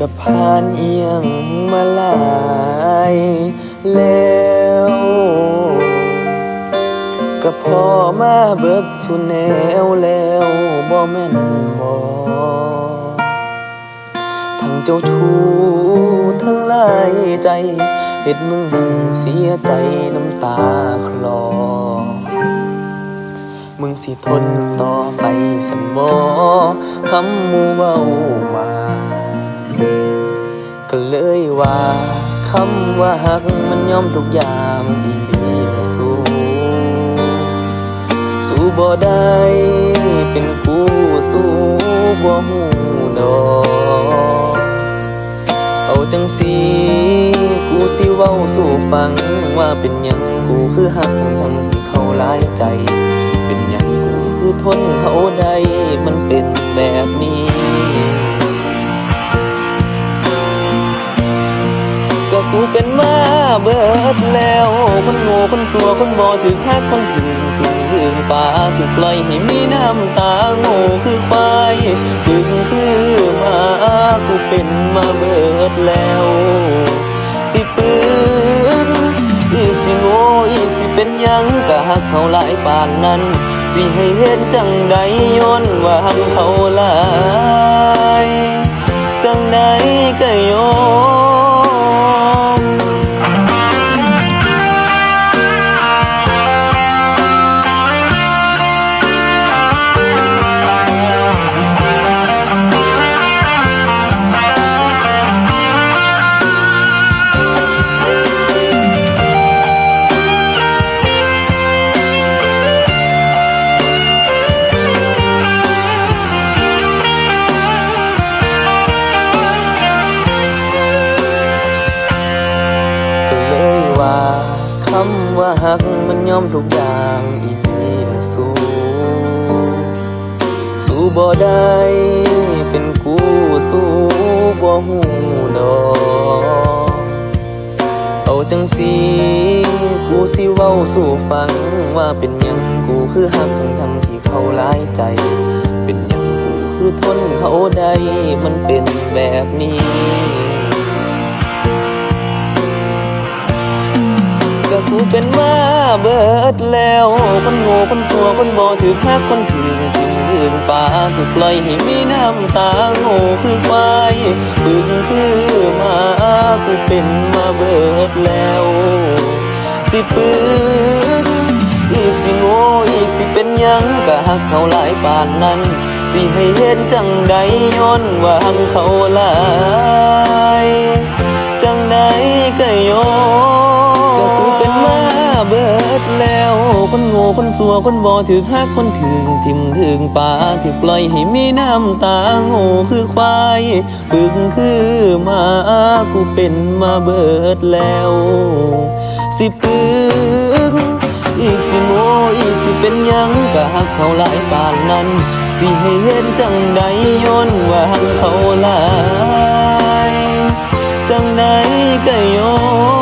กับพานเอียงมาหลายแล้วก็พอมาเบิดสุแนวแล้วบ่แม่นบ่ทั้งเจ้าทูทั้งลายใจเฮ็ดมึงให้เสียใจน้ำตาคลอ มึงสิทนต่อไปสันบอคำมูเบามา ก็เลยว่าคำว่าหักมันยอมทุกอย่างอีหลีละสู้สู้บ่ได้เป็นกูสู้บ่หูดอกเอาจังสีกูสิเว้าสู่ฟังว่าเป็นยังกูคือหักทำให้เขาหลายใจ เป็นยังกูคือทนเขาได้มันเป็นแบบนี้ ก็กูเป็นมาเบิดแล้ว คนโง่คนสัวคนบ่ถึกฮักคนถึงถึงถึงป่าถูกปล่อยให้มีน้ำตาโง่คือควายถึงคือมากูเป็นมาเบิดแล้ว สิปืนอีกสิโง่อีกสิเป็นยังก็ฮักเขาหลายปานนั้น สิให้เห็นจังใดย้อนว่าหักเขาหลายจังใดก็ยอมำว่าหักมันยอมทุกอย่างอีกทีละสู้สู้บ่ได้เป็นกูสู้บ่หูดอกเอาจังสีกูสิเว้าสู่ฟังว่าเป็นยังกูคือหักทั้งที่เขาหลายใจ เป็นยังกูคือทนเขาได้มันเป็นแบบนี้ กูเป็นมาเบิดแล้ว คนโง่คนสัวคนบ่ถือฮักคนถึงถึงถึงป่าถูกปล่อยให้มีน้ำตาโง่คือควายปึงคือมากูเป็นมาเบิดแล้ว สิปึงอีกสิโง่อีกสิเป็นยังก็ฮักเขาหลายป่านนั้น สิให้เห็นจังใดย้อนว่าหักเขาหลาย ง่คนสัวคนบ่ถือฮักคนถึงทิมถึงป่าที่ปล่อยให้มีน้ำตาโง่คือควายปึงคือมากูเป็นมาเบิดแล้ว สิปึงอีกสิโง่อีกสิเป็นยังก็ฮักเขาหลายปานนั้น สิให้เห็นจังใดย้อนว่าหักเขาหลาย จังใดก็ยอ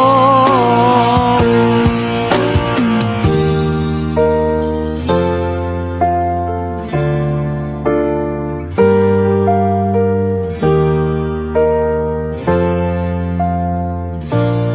Oh.